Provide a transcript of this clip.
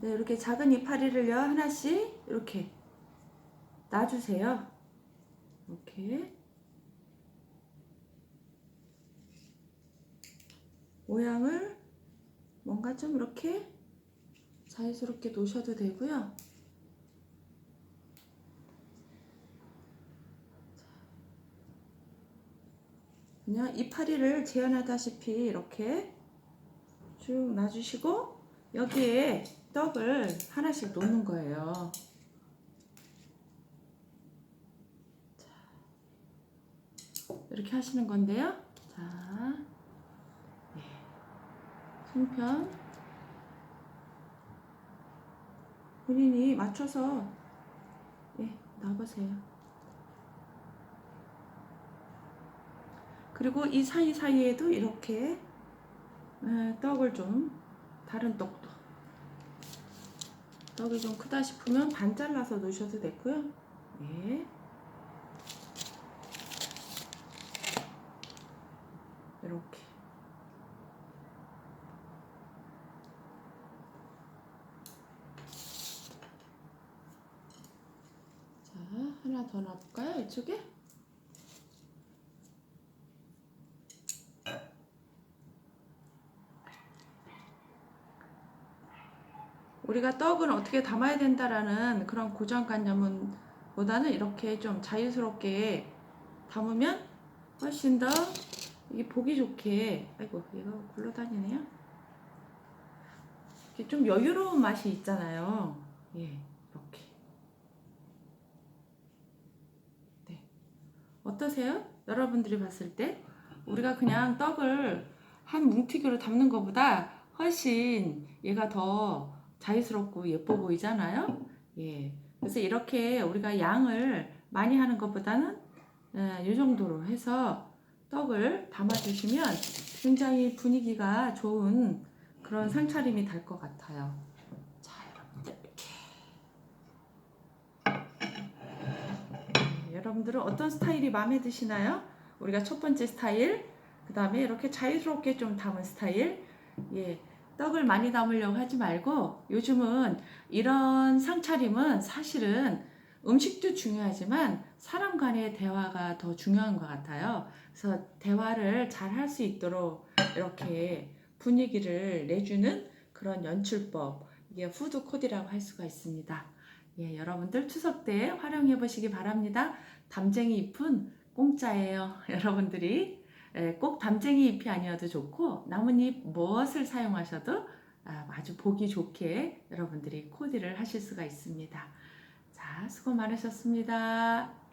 네, 이렇게 작은 이파리를요, 하나씩 이렇게 놔주세요. 이렇게. 모양을 뭔가 좀 이렇게 자연스럽게 놓으셔도 되고요. 그냥 이파리를 재현하다시피 이렇게 쭉 놔주시고 여기에 떡을 하나씩 놓는 거예요. 자, 이렇게 하시는 건데요. 자, 예. 송편 본인이 맞춰서 예, 놔보세요. 그리고 이 사이사이에도 이렇게 에, 떡을 좀 다른 떡도 떡이 좀 크다 싶으면 반 잘라서 넣으셔도 되고요. 예. 이렇게 자 하나 더 놔볼까요? 이쪽에? 우리가 떡은 어떻게 담아야 된다라는 그런 고정관념은 보다는 이렇게 좀 자유스럽게 담으면 훨씬 더 이게 보기 좋게. 아이고 얘가 굴러다니네요. 이렇게 좀 여유로운 맛이 있잖아요. 예 이렇게. 네. 어떠세요? 여러분들이 봤을 때? 우리가 그냥 떡을 한 뭉티기로 담는 것보다 훨씬 얘가 더 자유스럽고 예뻐 보이잖아요. 예. 그래서 이렇게 우리가 양을 많이 하는 것보다는 예, 이 정도로 해서 떡을 담아주시면 굉장히 분위기가 좋은 그런 상차림이 될 것 같아요. 자, 여러분들 이렇게. 예, 여러분들은 어떤 스타일이 마음에 드시나요? 우리가 첫 번째 스타일, 그 다음에 이렇게 자유스럽게 좀 담은 스타일, 예. 떡을 많이 담으려고 하지 말고 요즘은 이런 상차림은 사실은 음식도 중요하지만 사람 간의 대화가 더 중요한 것 같아요. 그래서 대화를 잘 할 수 있도록 이렇게 분위기를 내주는 그런 연출법, 이게 푸드 코디라고 할 수가 있습니다. 예, 여러분들 추석 때 활용해 보시기 바랍니다. 담쟁이 잎은 공짜예요. 여러분들이 예, 꼭 담쟁이 잎이 아니어도 좋고 나뭇잎 무엇을 사용하셔도 아, 아주 보기 좋게 여러분들이 코디를 하실 수가 있습니다. 자, 수고 많으셨습니다.